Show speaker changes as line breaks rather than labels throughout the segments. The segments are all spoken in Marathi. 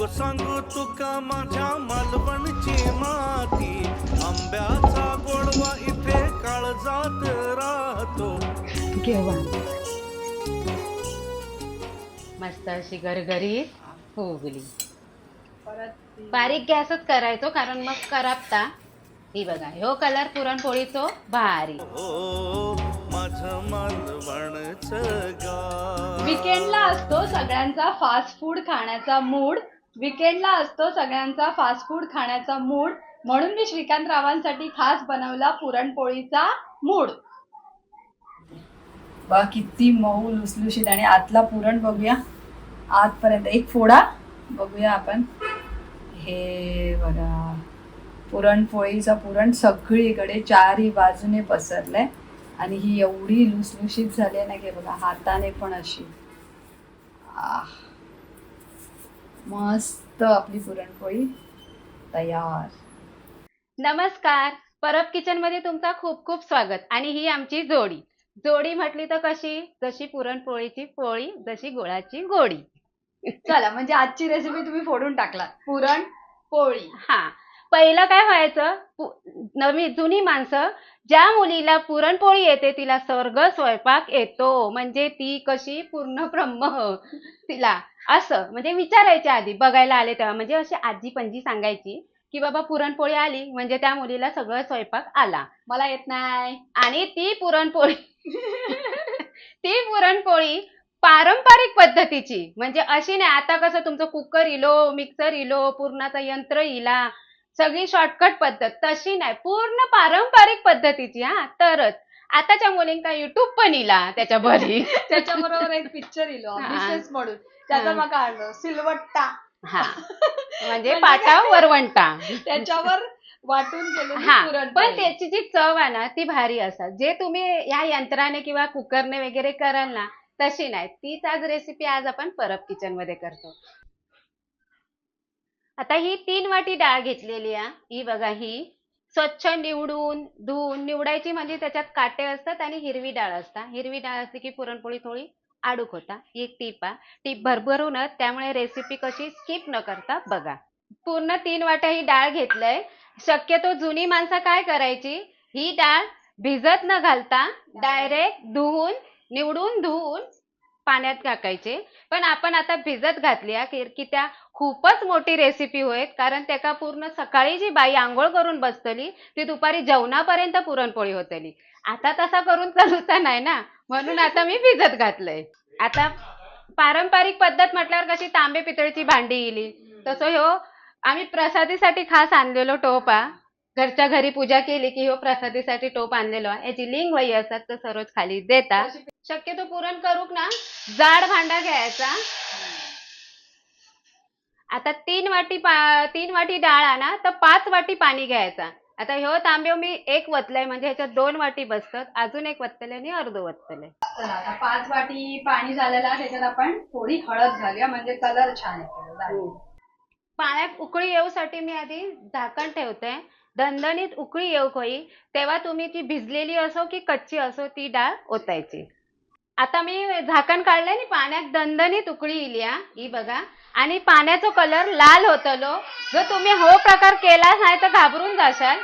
नको सांगू तुका माझ्या मालवणची माती. आंब्याचा गोडवा इथे काळजात राहतो.
घेवा
मस्त अशी गरगरीत फुगली. बारीक गॅसच करायचो कारण मग करापता. ही बघा ह्यो कलर पुरणपोळीचो भारी.
हो माझं मालवणच
विकेंडला असतो सगळ्यांचा फास्ट फूड खाण्याचा मूड विकेंडला असतो सगळ्यांचा फास्ट फूड खाण्याचा मूड म्हणून मी श्रीकांत रावांसाठी खास बनवला पुरणपोळीचा मूड बा किती मऊ लुसलुशीत आणि आतला पुरण बघूया. आतपर्यंत एक फोडा बघूया आपण. हे बघा पुरणपोळीचा पुरण सगळीकडे चारही बाजूने पसरलंय. आणि ही एवढी लुसलुशीत झाली आहे ना की बघा हाताने पण अशी. आह. मस्त आपली पुरणपोळी तयार.
नमस्कार. परब किचनमध्ये तुमचं खूप खूप स्वागत आणि ही आमची जोडी. जोडी म्हटली तर कशी? जशी पुरणपोळीची पोळी जशी गुळाची गोडी.
चला म्हणजे आजची रेसिपी तुम्ही फोडून टाकला पुरण पोळी
हा. पहिलं काय व्हायचं? नवी जुनी माणसं ज्या मुलीला पुरणपोळी येते तिला स्वर्ग स्वयंपाक येतो. म्हणजे ती कशी? पूर्ण ब्रह्म तिला. असं. म्हणजे विचारायच्या आधी बघायला आले तेव्हा. म्हणजे अशी आजी पणजी सांगायची की बाबा पुरणपोळी आली. म्हणजे त्या मुलीला सगळं स्वयंपाक आला.
मला येत नाही.
आणि ती पुरणपोळी ती पुरणपोळी पारंपरिक पद्धतीची. म्हणजे अशी नाही आता कसं तुमचं कुकर इलो मिक्सर इलो पूर्णाचं यंत्र इला. सगळी शॉर्टकट पद्धत. तशी नाही पूर्ण पारंपरिक पद्धतीची हा. तरच. आताच्या मुलींका युट्यूब पण इला त्याच्या बरी
त्याच्याबरोबर एक पिक्चर इलो म्हणून त्याचं. मग आणलं सिलवट्टा.
हा. म्हणजे पाटा वरवंटा.
त्याच्यावर वाटून केलेली
हा. पण. त्याची जी चव आहे ना ती भारी असतात जे तुम्ही या यंत्राने किंवा कुकरने वगैरे कराल ना तशी नाही. तीच आज रेसिपी आज आपण परब किचनमध्ये करतो. आता ही तीन वाटी डाळ घेतलेली आहे. ही बघा ही स्वच्छ निवडून धुवून निवडायची म्हणजे त्याच्यात काटे असतात आणि हिरवी डाळ असतात. हिरवी डाळ असली की पुरणपोळी थोडी आडूक होता. ही एक टीप आहे. टीप भरभरूनच त्यामुळे रेसिपी कशी स्किप न करता बघा. पूर्ण तीन वाट्या ही डाळ घेतलंय. शक्यतो जुनी माणसं काय करायची? ही डाळ भिजत न घालता डायरेक्ट धुवून निवडून धुवून पाण्यात टाकायचे पण आपण आता भिजत घातली की त्या खूपच मोठी रेसिपी होईल. कारण त्याका पूर्ण सकाळी जी बाई आंघोळ करून बसतली ती दुपारी जेवणापर्यंत पुरणपोळी होतली. आता तसा करून चालूचा नाही ना? म्हणून आता मी भिजत घातलंय. आता पारंपरिक पद्धत म्हटल्यावर कशी तांबे पितळीची भांडी इली. तसं ह्यो आम्ही प्रसादीसाठी खास आणलेलो टोपा घरच्या घरी पूजा केली की ह्यो प्रसादीसाठी टोप आणलेलो आहे. याची लिंक वही असतात तर सर्वच खाली देता. शक्यतो पुरण करूक ना. जाड भांडा घ्यायचा. आता तीन वाटी पा तीन वाटी डाळ आणा तर पाच वाटी पाणी घ्यायचा. आता ह्यो तांब्यो मी एक वतलंय म्हणजे ह्याच्यात दोन वाटी बसतात. अजून एक वतले आणि अर्ध वतले
आता पाच वाटी पाणी झालेलं आहे त्याच्यात आपण थोडी हळद घालूया म्हणजे कलर छान येतो. डाळीला.
पाण्यात उकळी येऊसाठी मी आधी झाकण ठेवते. दणदणीत उकळी येऊक होई तेव्हा तुम्ही ती भिजलेली असो की कच्ची असो ती डाळ ओतायची. आता मी झाकण काढलंय आणि पाण्यात दणदणीत उकळी इली ही. बघा. आणि पाण्याचा कलर लाल होतलो. जर तुम्ही हो प्रकार केला नाही तर घाबरून जाशाल.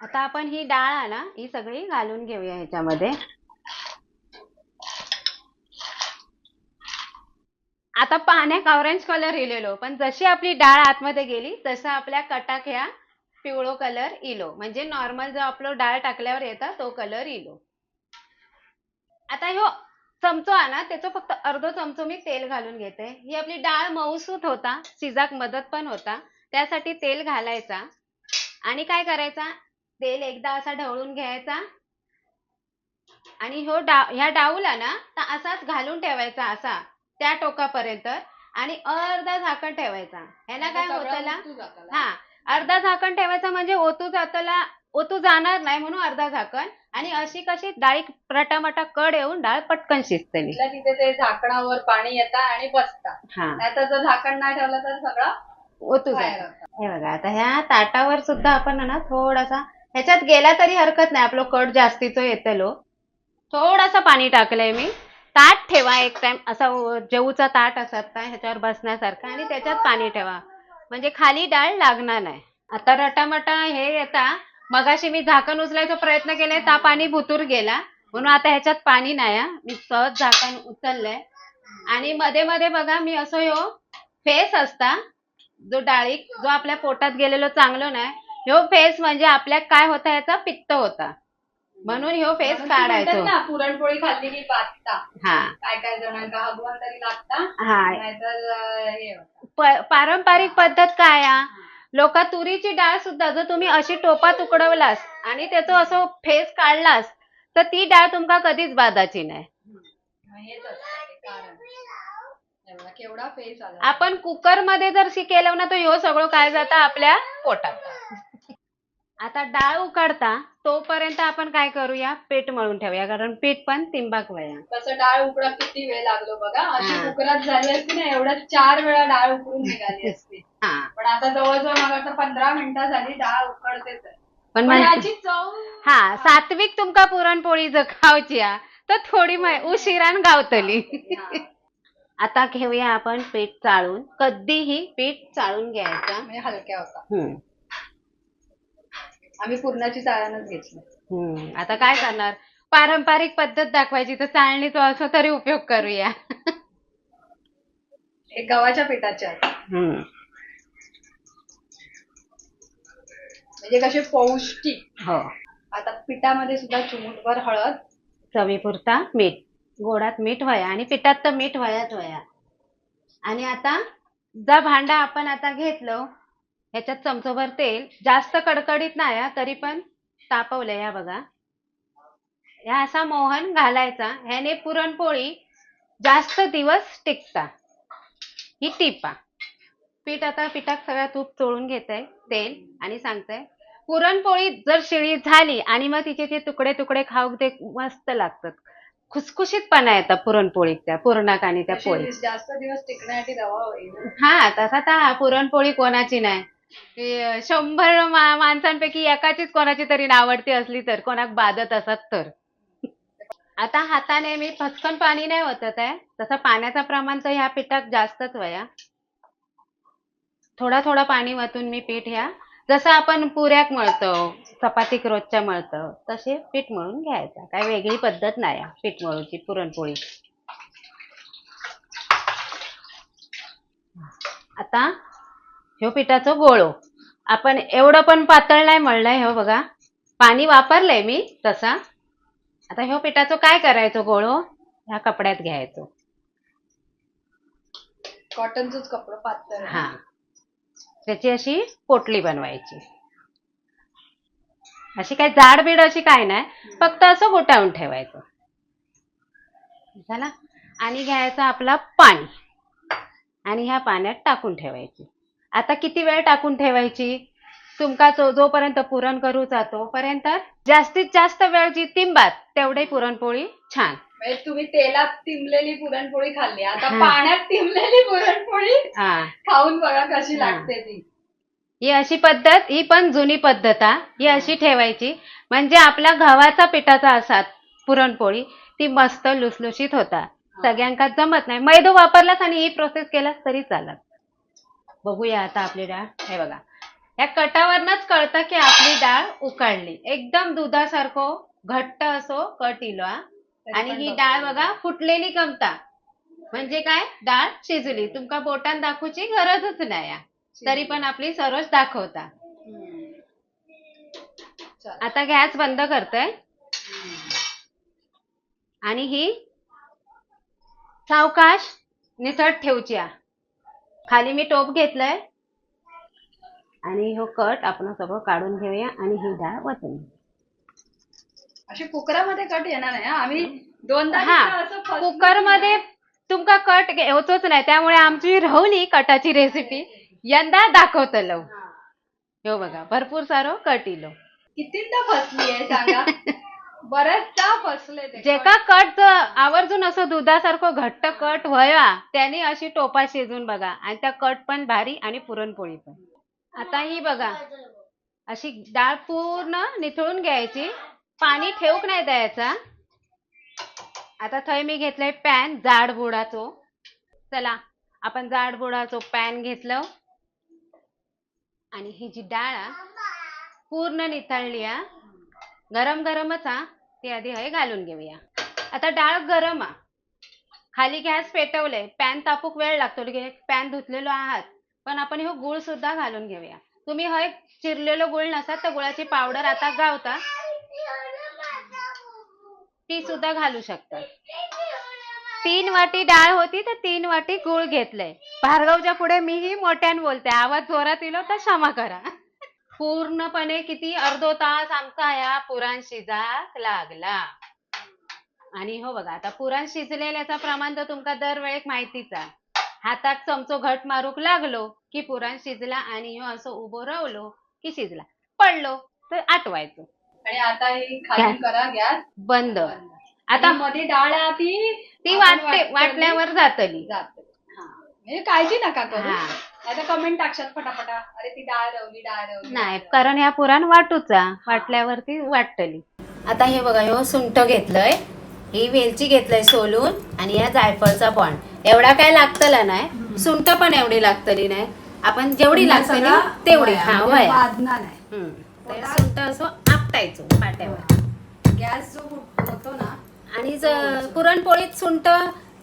आता आपण ही डाळ आला ही सगळी घालून घेऊया ह्याच्यामध्ये. आता पाण्यात ऑरेंज कलर इलेलो. पण जशी आपली डाळ आतमध्ये गेली तसं आपल्या कटाक ह्या पिवळो कलर इलो म्हणजे नॉर्मल जो आपलं डाळ टाकल्यावर येता तो कलर इलो आता ह्यो चमचो ना त्याचं फक्त अर्ध चमचो मी तेल घालून घेते. ही आपली डाळ मऊसूत होता शिजाक मदत पण होता. त्यासाठी तेल घालायचा. आणि काय करायचा? तेल एकदा असा ढवळून घ्यायचा. आणि ह्यो डा ह्या डाऊला ना तर असाच घालून ठेवायचा असा त्या टोकापर्यंत. आणि अर्धा झाकण ठेवायचा. ह्याला काय
जाताला.
हा अर्धा झाकण ठेवायचा म्हणजे ओतू जाताला ओतू जाणार नाही म्हणून अर्धा झाकण आणि अशी कशी डाळी रटामटा कड येऊन डाळ पटकन शिजतली
तिथे ते झाकणावर पाणी येतं आणि बसता
हा.
नाहीतर जर झाकण नाही ठेवलं तर सगळं
ओतू
बाहेर
जात.
होतं.
हे बघा आता ह्या ताटावर सुद्धा आपण आहे ना थोडासा ह्याच्यात गेला तरी हरकत नाही आपलं कट जास्तीचं येतलो थोडासा पाणी टाकलंय मी. ताट ठेवा एक टाइम असा व- जेऊचा ताट असत ह्याच्यावर बसण्यासारखा आणि त्याच्यात पाणी ठेवा. म्हणजे खाली डाळ लागणार नाही. आता रटामटा हे येता मगाशी मी झाकण उचलायचा प्रयत्न केलाय ता पाणी भुतूर गेला. म्हणून आता ह्याच्यात पाणी नाही मी सहज झाकण उचललंय. आणि मध्ये मध्ये बघा मी असं ह्यो फेस असता जो डाळी जो आपल्या पोटात गेलेलो चांगलो नाही ह्यो फेस म्हणजे आपल्या काय होता याचा पित्त होता. म्हणून ह्यो फेस काढायचो.
ना पुरणपोळी खाल्ली की पाचता
हा.
काय काय जणांका हगवण तरी लागता
हा.
नाहीतर हे.
प- पारंपरिक पद्धत काय आ? लोक तुरीची डाळ सुद्धा जर तुम्ही अशी टोपात उकडवलास आणि त्याचं असं फेस काढलास तर ती डाळ तुमका कधीच बादाची नाही.
मग हेच असतं ते कारण. बघा, केवढा फेस आला.
आपण कुकरमध्ये जर शी केलं ना तर ह्यो सगळं काय जातं आपल्या पोटात. आता डाळ उकडता तोपर्यंत आपण काय करूया? पीठ मळून ठेवूया कारण पीठ पण तिंबाक वया.
तसं डाळ उकडा किती वेळ लागलो बघा. अशी. कुकरात झाली असती ना एवढ्या चार वेळा डाळ उकडून निघाली असती.
हा.
पण आता जवळजवळ मला वाटतं पंधरा मिनिटं झाली डाळ उकडतेच आहे.
पण
याची चव
हा सात्विक तुमका पुरणपोळी जर खावची तर थोडी उशिरान गावतली. आता घेऊया आपण पीठ चाळून. कधीही पीठ चाळून घ्यायचा.
म्हणजे हलक्या होता आम्ही पूर्णाची चाळणच घेतली.
हम्म. आता काय करणार? पारंपरिक पद्धत दाखवायची तर चाळणीचा असं तरी उपयोग करूया.
एक गव्हाच्या पिठाच्या.
हम्म.
म्हणजे कसे पौष्टिक.
हो.
आता पिठामध्ये सुद्धा चिमूटभर हळद
चवीपुरता मीठ. गोडात मीठ व्हाया आणि पिठात तर मीठ व्हायाच व्हाया आणि आता जा भांडा आपण आता घेतलं ह्याच्यात चमचोभर तेल जास्त कडकडीत नाही हा, तरी पण तापवलंय या बघा. ह्या असा मोहन घालायचा ह्याने पुरणपोळी जास्त दिवस टिकता. ही टिपा. पीठ आता पिठात सगळं तूप चोळून घेतंय तेल आणि सांगतंय पुरणपोळी जर शिळी झाली आणि मग तिचे ते तुकडे तुकडे खाऊ ते मस्त लागतात. खुसखुशीतपणा येतं पुरणपोळीच्या पुरणाक आणि त्या पोळी.
जास्त दिवस टिकण्यासाठी रवा
हा तसा तर पुरणपोळी कोणाची नाही. शंभर मा- माणसांपैकी एकाचीच कोणाची तरी नावडती असली तर कोणाक बाधत असत तर. आता हाताने मी फसकन पाणी नाही ओतत आहे. तसं पाण्याचं प्रमाण तर ह्या पिठात जास्तच वया. थोडा थोडा पाणी वतून मी पीठ ह्या जसं आपण पुऱ्याक मळतो चपातीक रोजच्या मळतो तसे पीठ मळून घ्यायचं. काय वेगळी पद्धत नाही आहे पीठ मळूची पुरणपोळी. आता ह्यो पिठाचं गोळो. आपण एवढं पण पातळ नाही मळलंय ह्यो बघा. पाणी वापरलंय मी तसा. आता ह्यो पिठाचं काय करायचं गोळो? ह्या कपड्यात घ्यायचो.
कॉटनचंच कपडं पातळ
हा. त्याची अशी पोटली बनवायची. अशी काय जाड बीड अशी काय नाही. फक्त असं गोटावून ठेवायचं. झाला? आणि घ्यायचं आपला पाणी. आणि ह्या पाण्यात टाकून ठेवायची. आता किती वेळ टाकून ठेवायची? तुमका जो जोपर्यंत पुरण करू तोपर्यंत जास्तीत जास्त वेळ जी तिंबात तेवढी पुरणपोळी छान.
म्हणजे तुम्ही तेलात तिंबलेली पुरणपोळी खाल्ली. आता. पाण्यात तिंबलेली पुरणपोळी
हा.
खाऊन बघा कशी. लागते ती.
ही अशी पद्धत ही पण जुनी पद्धत हा. ही अशी ठेवायची. म्हणजे आपल्या गव्हाचा पिठाचा असात पुरणपोळी ती मस्त लुसलुशीत होता. सगळ्यांका जमत नाही. मैदो वापरलास आणि ही प्रोसेस केलास तरी चालत. बघूया आता आपली डाळ हे बघा या कटावरनच कळतं की आपली डाळ उकडली एकदम दुधासारखं घट्ट असो कट इलो हा. आणि ही. डाळ बघा फुटलेली कमता म्हणजे काय डाळ शिजली तुमका बोटान दाखवची गरजच नाही. तरी पण आपली सरोज दाखवता. आता गॅस बंद करतोय आणि ही सावकाश निसट ठेवची. खाली मी टोप घेतलंय आणि हो कट आपण सगळं काढून घेऊया आणि ही डाळ वतून.
अशी कुकरामध्ये कट येणार नाही हा. आम्ही दोनदा
हा
तिथं असं फसलो
कुकरमध्ये तुमका कट होतोच नाही त्यामुळे आमची राहुली कटाची रेसिपी यंदा दाखवतलो
हा.
हो बघा भरपूर सारो कट इलो
कितींदा फसली आहे सांगा बऱ्याचदा फसले ते.
जे का कट आवर्जून असं दुधासारखं घट्ट कट व्हावा त्याने अशी टोपा शिजून बघा. आणि त्या कट पण भारी आणि पुरणपोळी पण. आता ही बघा. अशी डाळ पूर्ण निथळून घ्यायची. पाणी ठेवूक नाही द्यायचा. आता थंय मी घेतलंय पॅन जाड बुडाचो. चला आपण जाड बुडाचो पॅन घेतलं. आणि ही जी डाळ आ, पूर्ण निथळली आ. गरम गरमच हा. ती आधी हय घालून घेऊया. आता डाळ गरम आ खाली गॅस पेटवलंय पॅन तापूक वेळ लागतो. पॅन धुतलेलो आहात. पण आपण हे गुळ सुद्धा घालून घेऊया. तुम्ही हय चिरलेलो गुळ नसा तर गुळाची पावडर आता गावता. ती सुद्धा घालू शकता. तीन वाटी डाळ होती तर तीन वाटी गुळ घेतलंय. भार्गवच्या पुढे मीही मोठ्यान बोलते. आवाज जोरात येलो हो तर क्षमा करा. पूर्णपणे किती अर्धो तास आमचा या पुराण शिजाक लागला. आणि हो बघा आता पुराण शिजलेल्याचा प्रमाण तर तुमका दरवेळेक माहितीच आहे. हातात चमचो घट मारूक लागलो की पुराण शिजला आणि ह्यो असं उभो रावलो की शिजला. पडलो तर आटवायचो.
आणि आता ही खाली करा गॅस.
बंद.
आता मध्ये डाळ आहे ती
ती वाटते वाटल्यावर जातली.
जाते हा. म्हणजे काळजी नका करू.
हा.
आता कमेंट टाकशात फटाफटा. अरे ती डाळ रवली डाळ रवली.
नाही
डाळ
कारण ह्या पुराण वाटूचा. वाटल्यावरती वाटतली. आता हे बघा ह्यो सुंठ घेतलंय. ही वेलची घेतलंय सोलून आणि या जायफळचा पण एवढा काय लागतला नाही. सुंठ पण एवढी लागतली नाही. आपण जेवढी लागतली
सगळा
तेवढी.
वया,
हा
म्हणजे
वया.
नाही.
हम्म. तर सुंठ असं आपटायचो पाट्यावर.
गॅस जो होत- होतो ना
आणि ज- पुरणपोळीत सुंठ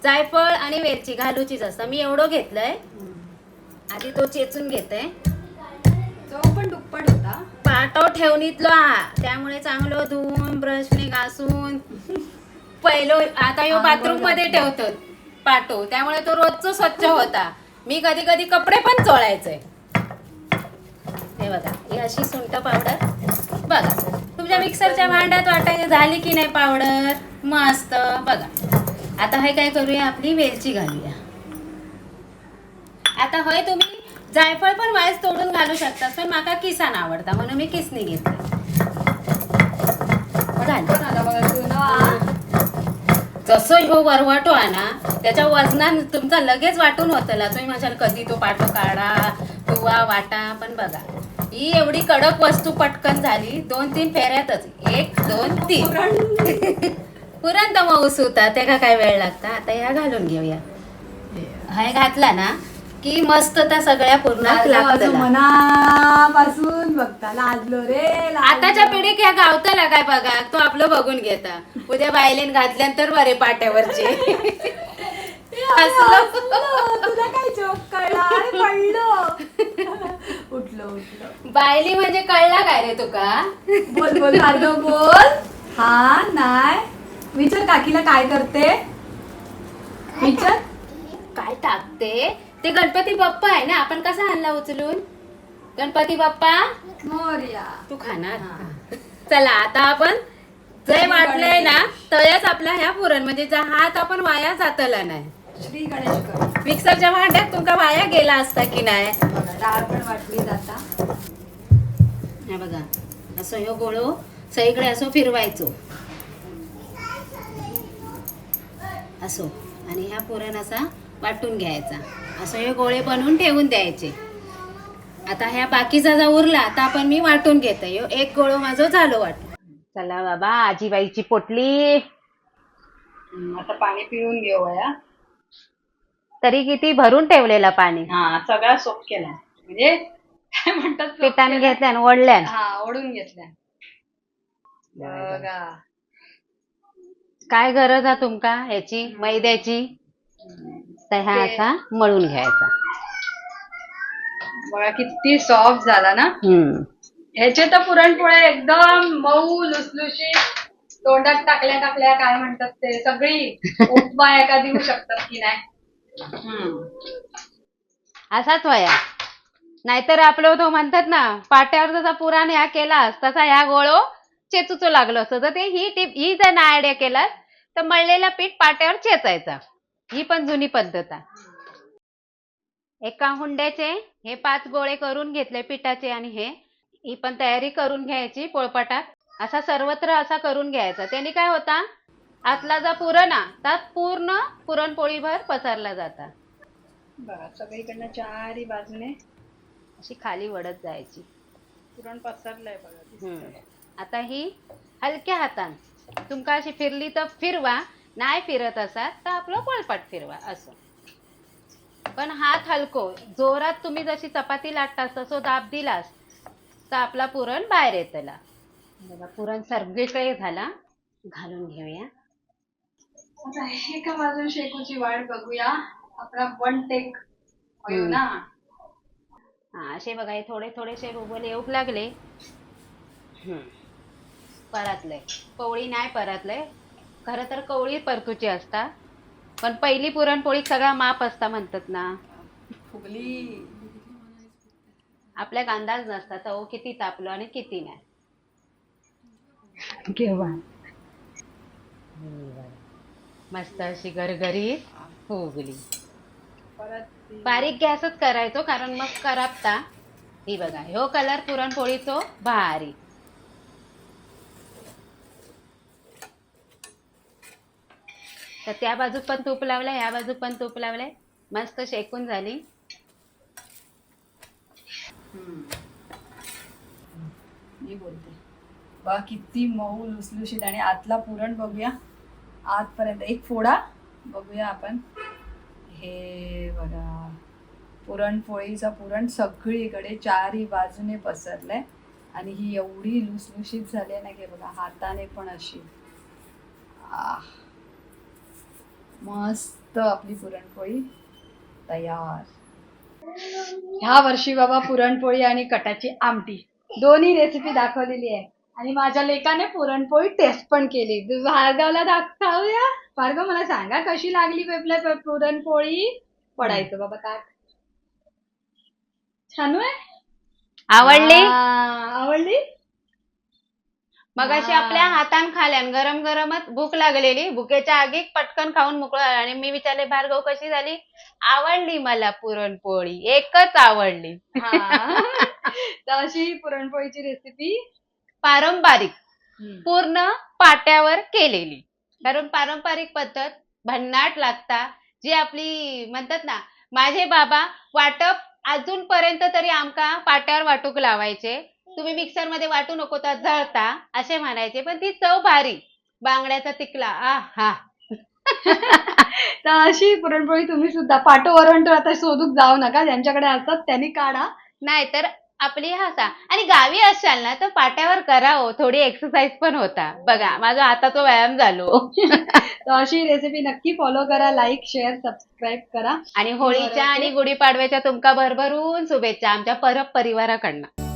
जायफळ आणि वेलची घालूचीच असतं. मी एवढं घेतलंय. आधी तो चेचून घेते
जो पण दुप्पट होता.
पाटो ठेवणीतलो त्यामुळे चांगलं धुवून ब्रशने घासून. पहिलो आता ह्यो बाथरूममध्ये ठेवतो पाटो त्यामुळे तो रोजच स्वच्छ होता. मी कधी कधी कपडे पण चोळायचे. हे बघा ही अशी सुंठ पावडर. बघा तुमच्या मिक्सरच्या भांड्यात वाटायची झाली की नाही पावडर? मस्त. बघा. आता हे काय करूया आपली वेलची घालूया. आता होय तुम्ही जायफळ पण वायस तोडून घालू शकता पण माका किसान आवडता म्हणून मी किसनी घेतली. जसं ह्यो वरवाटो आहे ना त्याच्या वजनान तुमचा लगेच वाटून होतला. तुम्ही म्हणाल कधी तो पाटो काढा किंवा वाटा पण बघा ही एवढी कडक वस्तू पटकन झाली दोन तीन फेऱ्यातच एक दोन तीन. पुरण तर मग होता त्याला काय वेळ लागता? आता ह्या घालून घेऊया. हे. घातला ना? की मस्त त्या सगळ्या पूर्ण लागतला
मनापासून बघता लाजलो रे लाजलो.
आताच्या पिढीक ह्या गावताला काय बघा तो आपलं बघून घेता. उद्या बायलेन घातल्यानंतर बरे पाट्यावरचे.
ए, अगं, हसलो. तुला काय जोक कळला? अरे पडलो. उठलो उठलो.
बायली म्हणजे कळला काय रे तुका?
बोल बोल भार्गव बोल. हा नाही विचार काकीला काय करते? विचार.
काय टाकते? ते गणपती बाप्पा आहे ना आपण कसा आणला उचलून? गणपती बाप्पा?
मोर्या.
तू खाणार. चला आता आपण जय वाटलंय ना तयच आपला ह्या पुरण म्हणजे जा हात आपण वाया जातला नाही.
श्री गणेश
मिक्सरच्या भांड्यात तुमका वाया गेला असता की नाही?
बघा डाळ पण वाटली जाता.
हे बघा असं ह्यो गोळो सगळीकडे असं फिरवायचो. असो. आणि ह्या पुरण असा वाटून घ्यायचा. असं हे गोळे बनवून ठेवून द्यायचे. आता ह्या बाकीचा जर उरला तर आपण मी वाटून घेते. ह्यो एक गोळो माझं झालो वाटून. चला बाबा आजीबाईची पोटली.
आता पाणी पिऊन घेऊया.
तरी किती भरून ठेवलेलं पाणी?
हा सगळा सोप केला. म्हणजे काय म्हणतात
पिठाने? घेतल्यान ओढल्यान.
हा ओढून घेतल्या बघा.
काय गरज आहे तुमका ह्याची मैद्याची? तर ह्या
ते-
असा मळून घ्यायचा.
बघा किती सॉफ्ट झाला ना?
हम्म.
ह्याचे तर पुरणपोळ्या एकदम मऊ लुसलुशीत तोंडात टाकल्या टाकल्या काय म्हणतात ते सगळी उपमा एका देऊ शकतात की नाही? हम्म.
असाच वया. नाहीतर आपलं तो म्हणतात ना पाट्यावर जसा पुराण ह्या केलास तसा ह्या गोळो चेचूचो लागलो असतो तर ते ही टिप ही जर ना आयडिया केलास तर मळलेला पीठ पाट्यावर चेचायचा. ही पण जुनी पद्धत आहे. एका हुंड्याचे हे पाच गोळे करून घेतले पिठाचे आणि हे ही पण तयारी करून घ्यायची पोळपाटात. असा सर्वत्र असा करून घ्यायचा. त्याने काय होता? आतला जो पुरण त्यात पूर्ण पुरणपोळीभर पसरला जाता.
सगळीकडनं चारही बाजूने
अशी खाली वडत जायची.
पुरण पसरलंय बघा.
आता ही हलक्या हातान. तुमका अशी फिरली तर फिरवा. नाही फिरत असाल तर आपलं पोळपाट फिरवा असं. पण हात हलको. जोरात तुम्ही जशी चपाती लाटतास तसं दाब दिलास तर आपला पुरण बाहेर येतला बघा पुरण सगळीकडे झाला. घालून घेऊया.
आता एका बाजून शेकूची वाट बघूया. आपला वन टेक होईल. ना.
हा असे बघा हे थोडे थोडेसे रुबल येऊक लागले. हम्म. परतलंय. कवळी नाही परतलंय. खरं तर कवळी परतूची असता. पण पहिली पुरणपोळी सगळा माप असता म्हणतात ना.
फुगली.
आपल्याक अंदाज नसता तो किती तापलो आणि किती नाही
केव्हा?
मस्त अशी गरगरीत फुगली.
परत
बारीक गॅसच करायचो कारण मग करापता. ही बघा ह्यो कलर पुरणपोळीचो भारी. तर त्या बाजूक पण तूप लावलं ह्या बाजूक पण तूप लावलंय. मस्त शेकून झाली.
मी बोलते. बघा किती मऊ लुसलुशीत आणि आतला पुरण बघूया. आतपर्यंत एक फोडा बघूया आपण. हे बघा. पुरणपोळीचा पुरण सगळीकडे चारही बाजूने पसरलंय. आणि ही एवढी लुसलुशीत झाली आहे ना की बघा हाताने पण अशी. आह. मस्त आपली पुरणपोळी तयार. ह्या वर्षी बाबा पुरणपोळी आणि कटाची आमटी. दोन्ही रेसिपी दाखवलेली आहे. आणि माझ्या लेकाने पुरणपोळी टेस्ट पण केली. भार्गवला दाखवूया. भार्गव मला सांगा कशी लागली पेपल्या पे- पुरणपोळी? पडायचं बाबा काय? छान आहे
आवडली?
आवडली?
मग अशी. आपल्या हातान खाल्यान गरम गरमच भूक लागलेली. भुकेच्या आगीत पटकन खाऊन मोकळं. आणि मी विचारले भार्गव कशी झाली? आवडली मला पुरणपोळी. एकच आवडली.
हा. तर अशी पुरणपोळीची रेसिपी
पारंपरिक. पूर्ण पाट्यावर केलेली. कारण पारंपरिक पद्धत भन्नाट लागता. जी आपली म्हणतात ना माझे बाबा वाटप अजूनपर्यंत तरी आमका पाट्यावर वाटूक लावायचे. तुम्ही मिक्सरमध्ये वाटू नको तर जळता असे म्हणायचे. पण ती चव भारी. बांगड्याचा तिकला आ हा
तर अशी पुरणपोळी तुम्ही सुद्धा पाटो वरण तर आता शोधूक जाऊ नका. ज्यांच्याकडे असतात त्यांनी काढा.
नाहीतर आपली हसा आणि गावी असाल ना तर पाट्यावर करा हो. थोडी एक्सरसाइज पण होता. बघा माझा हाताचा व्यायाम झालो.
तर अशी रेसिपी नक्की फॉलो करा लाईक शेअर सबस्क्राईब करा.
आणि होळीच्या आणि गुढीपाडव्याच्या तुमका भरभरून शुभेच्छा आमच्या परब परिवाराकडनं